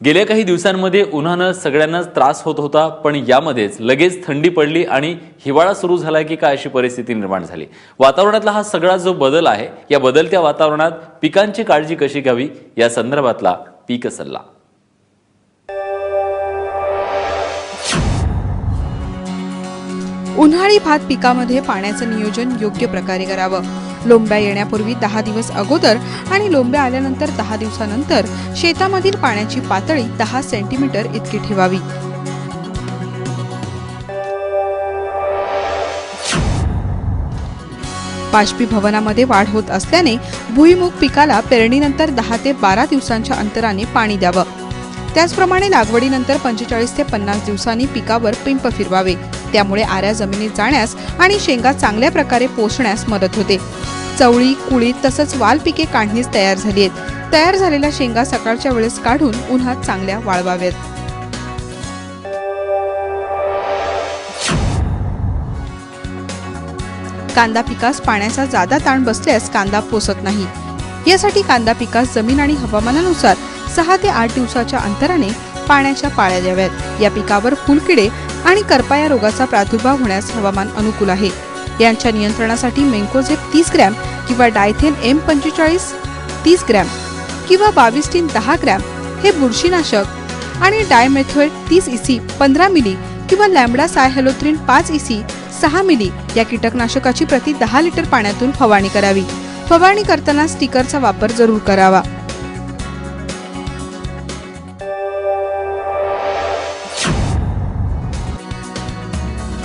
गेल्या काही दिवसांमध्ये उन्हानं सगळ्यांनाच त्रास होत होता पण यामध्येच लगेच थंडी पडली आणि हिवाळा सुरू झाला की काय अशी परिस्थिती निर्माण झाली. वातावरणातला हा सगळा जो बदल आहे या बदलत्या वातावरणात पिकांची काळजी कशी घ्यावी या संदर्भातला पीक सल्ला. उन्हाळी भात पिकामध्ये पाण्याचं नियोजन योग्य प्रकारे करावं. लोंब्या येण्यापूर्वी दहा दिवस अगोदर आणि लोंब्या आल्यानंतर दहा दिवसानंतर शेतामधील पाण्याची पातळी दहा सेंटीमीटर इतकी ठेवावी. बाष्पीभवनामध्ये वाढ होत असल्याने भुईमुग पिकाला पेरणीनंतर दहा ते बारा दिवसांच्या अंतराने पाणी द्यावं. त्याचप्रमाणे लागवडीनंतर पंचेचाळीस ते पन्नास दिवसांनी पिकावर पिंप फिरवावे. त्यामुळे आऱ्या जमिनीत जाण्यास आणि शेंगा चांगल्या प्रकारे पोसण्यास मदत होते. चवळी कुळीत तसंच वाल पिके काढणीस तयार झाली आहेत तयार झालेल्या शेंगा सकाळच्या वेळेस काढून उन्हात चांगल्या वाळवाव्यात कांदा पिकास पाण्याचा जादा ताण बसल्यास कांदा पोसत नाही. यासाठी कांदा पिकास जमीन आणि हवामानानुसार सहा ते आठ दिवसाच्या अंतराने पाण्याच्या पाळ्या द्याव्यात. या पिकावर फुलकिडे आणि करपा या रोगाचा प्रादुर्भाव होण्यास हवामान अनुकूल आहे. यांच्या नियंत्रणासाठी मेंकोझेप तीस ग्रॅम किंवा डायथेन एम पंचेचाळीस तीस ग्रॅम किंवा बाविस्टीन दहा ग्रॅम हे बुरशीनाशक आणि डायमेथोएट तीस इसी पंधरा मिली किंवा लॅम्बडा सायहॅलोथ्रिन पाच इसी सहा मिली या कीटकनाशकाची प्रति दहा लिटर पाण्यातून फवारणी करावी. फवारणी करताना स्टिकरचा वापर जरूर करावा.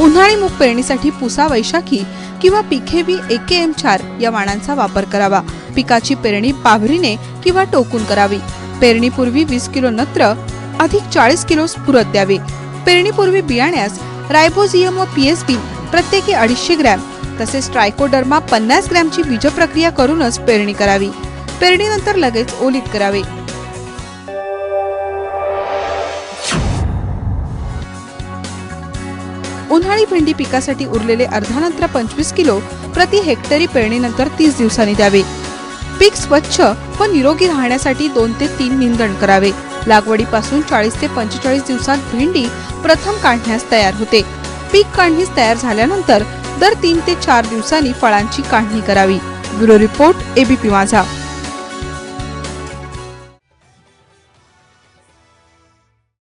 उन्हाळी मूग पेरणीसाठी पुसा वैशाखी किंवा पिखेवी एके एम चार या वाणांचा वापर करावा. पिकाची पेरणी पाभरीने किंवा टोकून करावी. पेरणीपूर्वी वीस किलो नत्र अधिक चाळीस किलो स्फुरत द्यावे. पेरणीपूर्वी बियाण्यास रायबोझियम व पीएसबी प्रत्येकी अडीचशे ग्रॅम तसेच ट्रायकोडर्मा पन्नास ग्रॅमची बीजप्रक्रिया करूनच पेरणी करावी. पेरणीनंतर लगेच ओलीत करावे. उन्हाळी भेंडी पिकासाठी उरलेले अर्धानंतर पंचवीस किलो प्रति हेक्टरी पेरणीनंतर तीस दिवसांनी द्यावे. पीक स्वच्छ व निरोगी राहण्यासाठी दोन ते तीन निंदण करावे. लागवडीपासून चाळीस ते पंचेचाळीस दिवसात भेंडी प्रथम काढण्यास तयार होते. पीक काढणीस तयार झाल्यानंतर दर तीन ते चार दिवसांनी फळांची काढणी करावी. ब्युरो रिपोर्ट एबीपी माझा.